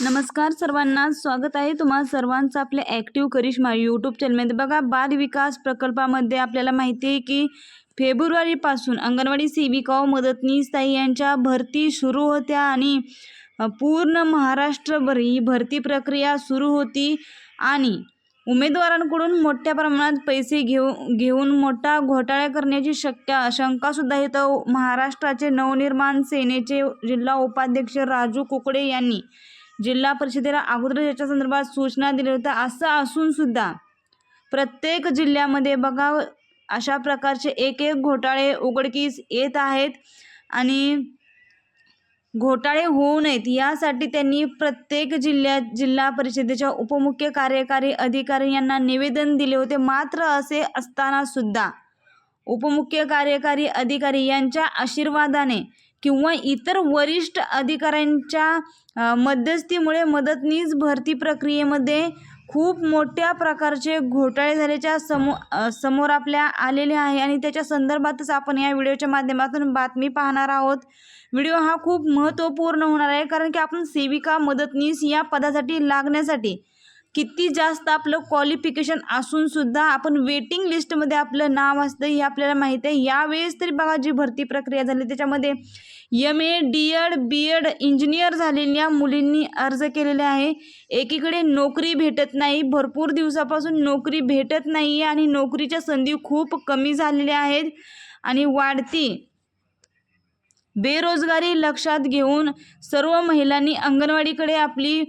नमस्कार सर्वांना स्वागत आहे तुम्हा सर्वांचं आपल्या ॲक्टिव्ह करिश्मा यूट्यूब चॅनलमध्ये बघा बाल विकास प्रकल्पामध्ये आपल्याला माहिती आहे की फेब्रुवारीपासून अंगणवाडी सेविका व मदतनीस ताई यांच्या भरती सुरू होत्या आणि पूर्ण महाराष्ट्रभर ही भरती प्रक्रिया सुरू होती आणि उमेदवारांकडून मोठ्या प्रमाणात पैसे घेऊ घेऊन मोठा घोटाळा करण्याची शक्य शंकासुद्धा इथं महाराष्ट्राचे नवनिर्माण सेनेचे जिल्हा उपाध्यक्ष राजू कुकडे यांनी जिल्हा परिषदेला अगोदर याच्या संदर्भात सूचना दिल्या होत्या. असं असून सुद्धा प्रत्येक जिल्ह्यामध्ये बघा अशा प्रकारचे एक एक घोटाळे उघडकीस येत आहेत आणि घोटाळे होऊ नयेत. यासाठी त्यांनी प्रत्येक जिल्ह्यात जिल्हा परिषदेच्या उपमुख्य कार्यकारी अधिकारी यांना निवेदन दिले होते. मात्र असे असताना सुद्धा उपमुख्य कार्यकारी अधिकारी यांच्या आशीर्वादाने किंवा इतर वरिष्ठ अधिकाऱ्यांच्या मध्यस्थीमुळे मदतनीस भरती प्रक्रियेमध्ये खूप मोठ्या प्रकारचे घोटाळे झाल्याच्या समो समोर आपल्या आलेले आहे. आणि त्याच्या संदर्भातच आपण या व्हिडिओच्या माध्यमातून बातमी पाहणार आहोत. व्हिडिओ हा खूप महत्त्वपूर्ण होणार आहे. कारण की आपण सेविका मदतनीस या पदासाठी लागण्यासाठी किती जास्त आपलं क्वालिफिकेशन असून सुद्धा आपण वेटिंग लिस्टमध्ये आपलं नाव असतं हे आपल्याला माहीत आहे. यावेळेस तरी बघा जी भरती प्रक्रिया झाली त्याच्यामध्ये M A D Ed B Ed engineer झालेल्या मुलींनी अर्ज केलेले आहे. एकीकडे नोकरी भेटत नाही भरपूर दिवसापासून नोकरी भेटत नाही आहे आणि नोकरीच्या संधी खूप कमी झालेल्या आहेत आणि वाढती. बेरोजगारी लक्षात घेऊन सर्व महिलांनी अंगणवाडीकडे आपली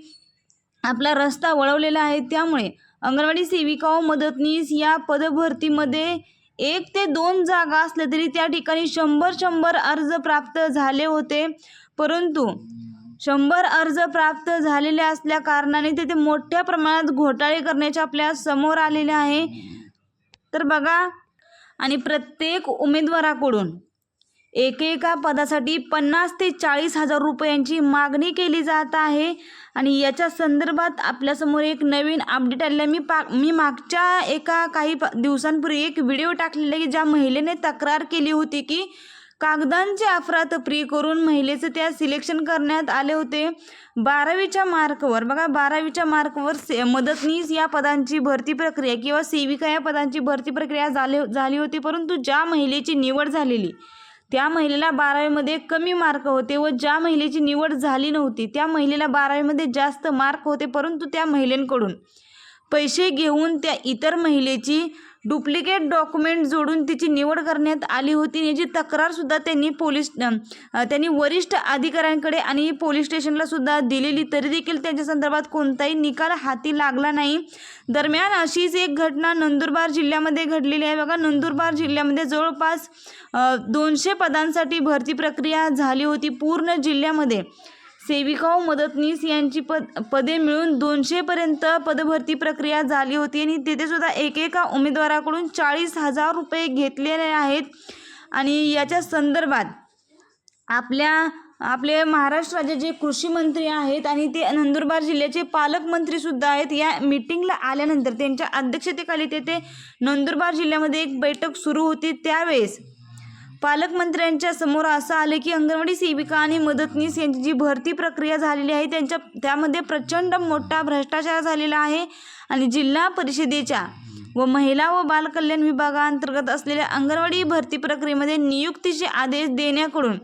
आपला रस्ता वळवलेला आहे. त्यामुळे अंगणवाडी सेविका व मदतनीस या पदभरतीमध्ये एक ते दोन जागा असल्या तरी त्या ठिकाणी शंभर शंभर अर्ज प्राप्त झाले होते. परंतु शंभर अर्ज प्राप्त झालेले असल्या कारणाने तेथे मोठ्या प्रमाणात घोटाळे करण्याचे आपल्यासमोर आलेले आहे. तर बघा आणि प्रत्येक उमेदवाराकडून एकेका पदासाठी पन्नास ते चाळीस हजार रुपयांची मागणी केली जात आहे. आणि याच्या संदर्भात आपल्यासमोर एक नवीन अपडेट आलेलं आहे. मी पा मी मागच्या एका काही दिवसांपूर्वी एक व्हिडिओ टाकलेला आहे की ज्या महिलेने तक्रार केली होती की कागदांची अफरातफरी करून महिलेचं त्या सिलेक्शन करण्यात आले होते. बारावीच्या मार्कवर बघा बारावीच्या मार्कवर से मदतनीस या पदांची भरती प्रक्रिया किंवा सेविका या पदांची भरती प्रक्रिया झाली झाली होती. परंतु ज्या महिलेची निवड झालेली त्या महिलेला बारावीमध्ये कमी मार्क होते व ज्या महिलेची निवड झाली नव्हती त्या महिलेला बारावीमध्ये जास्त मार्क होते परंतु त्या महिलेंकडून पैसे घेऊन त्या इतर महिलेची डुप्लिकेट डॉक्युमेंट जोडून तिची निवड करण्यात आली होती. याची तक्रारसुद्धा त्यांनी पोलीस त्यांनी वरिष्ठ अधिकाऱ्यांकडे आणि पोलीस स्टेशनला सुद्धा दिलेली. तरी देखील त्यांच्या संदर्भात कोणताही निकाल हाती लागला नाही. दरम्यान अशीच एक घटना नंदुरबार जिल्ह्यामध्ये घडलेली आहे. बघा नंदुरबार जिल्ह्यामध्ये जवळपास दोनशे पदांसाठी भरती प्रक्रिया झाली होती. पूर्ण जिल्ह्यामध्ये सेविका मदतनीस यांची पद पदे मिळून दोनशेपर्यंत पदभरती प्रक्रिया झाली होती आणि तेथेसुद्धा एकेका उमेदवाराकडून चाळीस हजार रुपये घेतलेले आहेत. आणि याच्या संदर्भात आपल्या आपले महाराष्ट्र राज्याचे कृषी मंत्री आहेत आणि ते नंदुरबार जिल्ह्याचे पालकमंत्रीसुद्धा आहेत या मिटिंगला आल्यानंतर त्यांच्या अध्यक्षतेखाली तेथे नंदुरबार जिल्ह्यामध्ये एक बैठक सुरू होती. त्यावेळेस पालकमंत्र्यांच्या समोर असं आलं की अंगणवाडी सेविका आणि मदतनीस यांची जी भरती प्रक्रिया झालेली आहे त्यांच्या त्यामध्ये प्रचंड मोठा भ्रष्टाचार झालेला आहे आणि जिल्हा परिषदेच्या व महिला व बालकल्याण विभागाअंतर्गत असलेल्या अंगणवाडी भरती प्रक्रियेमध्ये नियुक्तीचे आदेश देण्याकडून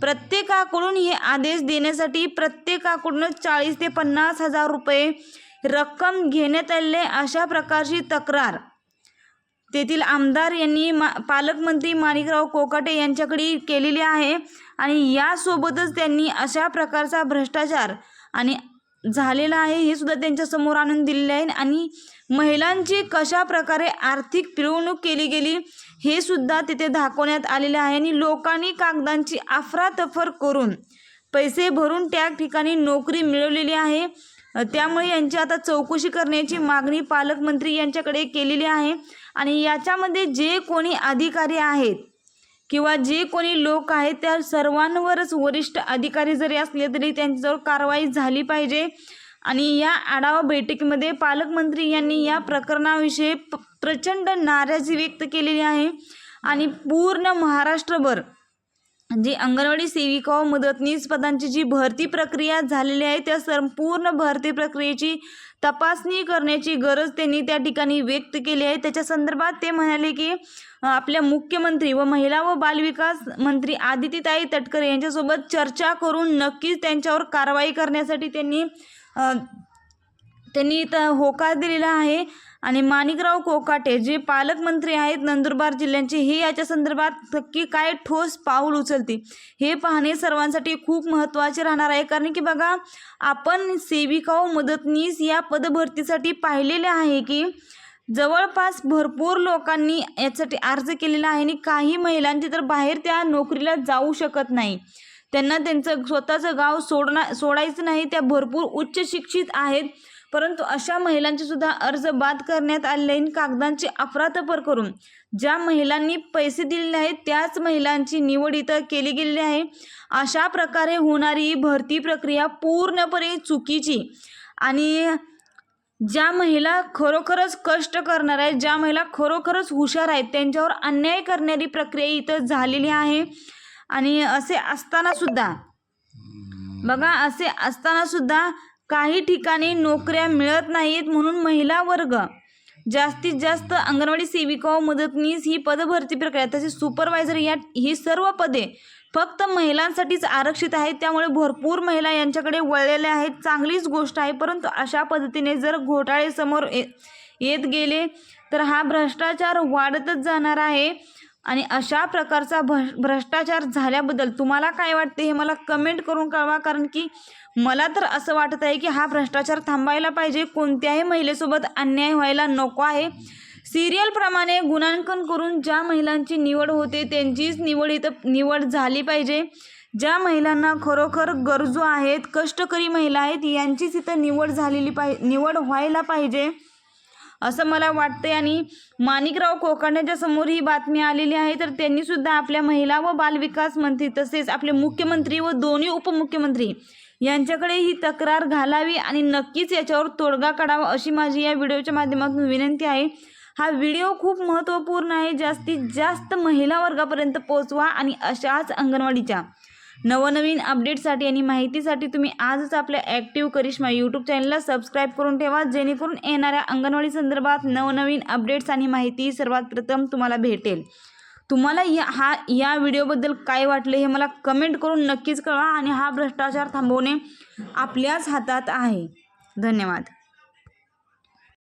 प्रत्येकाकडून हे आदेश देण्यासाठी प्रत्येकाकडून चाळीस ते पन्नास हजार रुपये रक्कम घेण्यात आले अशा प्रकारची तक्रार तेथील आमदार यांनी मा पालकमंत्री माणिकराव कोकाटे यांच्याकडे केलेली आहे आणि यासोबतच त्यांनी अशा प्रकारचा भ्रष्टाचार आणि झालेला आहे हे सुद्धा त्यांच्यासमोर आणून दिलेले आहे आणि महिलांची कशा प्रकारे आर्थिक पिळवणूक केली गेली हे सुद्धा तिथे दाखवण्यात आलेले आहे आणि लोकांनी कागदांची अफरातफर करून पैसे भरून त्या ठिकाणी नोकरी मिळवलेली आहे. त्यामुळे यांची आता चौकशी करण्याची मागणी पालकमंत्री यांच्याकडे केलेली आहे. आणि याच्यामध्ये जे कोणी अधिकारी आहेत किंवा जे कोणी लोक आहेत त्या सर्वांवरच वरिष्ठ अधिकारी जरी असले तरी त्यांच्याजवळ कारवाई झाली पाहिजे. आणि या आढावा बैठकीमध्ये पालकमंत्री यांनी या प्रकरणाविषयी प्रचंड नाराजी व्यक्त केलेली आहे. आणि पूर्ण महाराष्ट्रभर जी अंगणवाडी सेविका व मदतनीस पदांची जी भरती प्रक्रिया झालेली आहे त्या संपूर्ण भरती प्रक्रियेची तपासणी करण्याची गरज त्यांनी त्या ठिकाणी व्यक्त केली आहे. त्याच्या संदर्भात ते म्हणाले की आपल्या मुख्यमंत्री व महिला व बालविकास मंत्री आदितीताई तटकरे यांच्यासोबत चर्चा करून नक्कीच त्यांच्यावर कारवाई करण्यासाठी त्यांनी त्यांनी इथं होकार दिलेला आहे. आणि माणिकराव कोकाटे जे पालकमंत्री आहेत नंदुरबार जिल्ह्यांचे हे याच्या संदर्भात नक्की काय ठोस पाऊल उचलते हे पाहणे सर्वांसाठी खूप महत्त्वाचे राहणार आहे. कारण की बघा आपण सेविका व मदतनीस या पदभरतीसाठी पाहिलेले आहे की जवळपास भरपूर लोकांनी यासाठी अर्ज केलेला आहे आणि काही महिलांची तर बाहेर त्या नोकरीला जाऊ शकत नाही. त्यांना त्यांचं स्वतःचं गाव सोडणार सोडायचं नाही. त्या भरपूर उच्च शिक्षित आहेत. परंतु अशा महिलांचे सुद्धा अर्ज बाद करण्यात आलेले कागदांची अफरातफर करून ज्या महिलांनी पैसे दिलेले आहेत त्याच महिलांची निवड इथं केली गेलेली आहे. अशा प्रकारे होणारी ही भरती प्रक्रिया पूर्णपणे चुकीची आणि ज्या महिला खरोखरच कष्ट करणार आहेत ज्या महिला खरोखरच हुशार आहेत त्यांच्यावर अन्याय करणारी प्रक्रिया इथं झालेली आहे. आणि असे असताना सुद्धा बघा असे असताना सुद्धा काही ठिकाणी नोकऱ्या मिळत नाहीत म्हणून महिला वर्ग. जास्तीत जास्त अंगणवाडी सेविका व मदतनीस ही पदभरती प्रक्रिया तसेच सुपरवायझर या ही सर्व पदे फक्त महिलांसाठीच आरक्षित आहेत. त्यामुळे भरपूर महिला यांच्याकडे वळलेल्या आहेत. चांगलीच गोष्ट आहे परंतु अशा पद्धतीने जर घोटाळे समोर येत गेले तर हा भ्रष्टाचार वाढतच जाणार आहे. आणि अशा प्रकारचा भ्र भ्रष्टाचार झाल्याबद्दल तुम्हाला काय वाटते हे मला कमेंट करून कळवा. कारण की मला तर असं वाटत आहे की हा भ्रष्टाचार थांबायला पाहिजे. कोणत्याही महिलेसोबत अन्याय व्हायला नको आहे. सिरियलप्रमाणे गुणांकन करून ज्या महिलांची निवड होते त्यांचीच निवड इथं निवड झाली पाहिजे. ज्या महिलांना खरोखर गरजू आहेत कष्टकरी महिला आहेत यांचीच इथं निवड झालेली पाहि निवड व्हायला पाहिजे. असं मला वाटतंय आणि माणिकराव कोकांड्याच्या समोर ही बातमी आलेली आहे. तर त्यांनीसुद्धा आपल्या महिला व बालविकास मंत्री तसेच आपले मुख्यमंत्री व दोन्ही उपमुख्यमंत्री यांच्याकडे ही तक्रार घालावी आणि नक्कीच याच्यावर तोडगा काढावा अशी माझी या व्हिडिओच्या माध्यमातून विनंती आहे. हा व्हिडिओ खूप महत्त्वपूर्ण आहे. जास्तीत जास्त महिला वर्गापर्यंत पोहोचवा आणि अशाच अंगणवाडीच्या नवनवीन अपडेटसाठी आणि माहितीसाठी तुम्ही आजच आपल्या ॲक्टिव्ह करिश्मा यूट्यूब चॅनलला सबस्क्राईब करून ठेवा. जेणेकरून येणाऱ्या अंगणवाडी संदर्भात नवनवीन अपडेट्स आणि माहिती सर्वात प्रथम तुम्हाला भेटेल. तुम्हाला या हा या व्हिडिओबद्दल काय वाटले हे मला कमेंट करून नक्कीच कळवा आणि हा भ्रष्टाचार थांबवणे आपल्याच हातात आहे. धन्यवाद.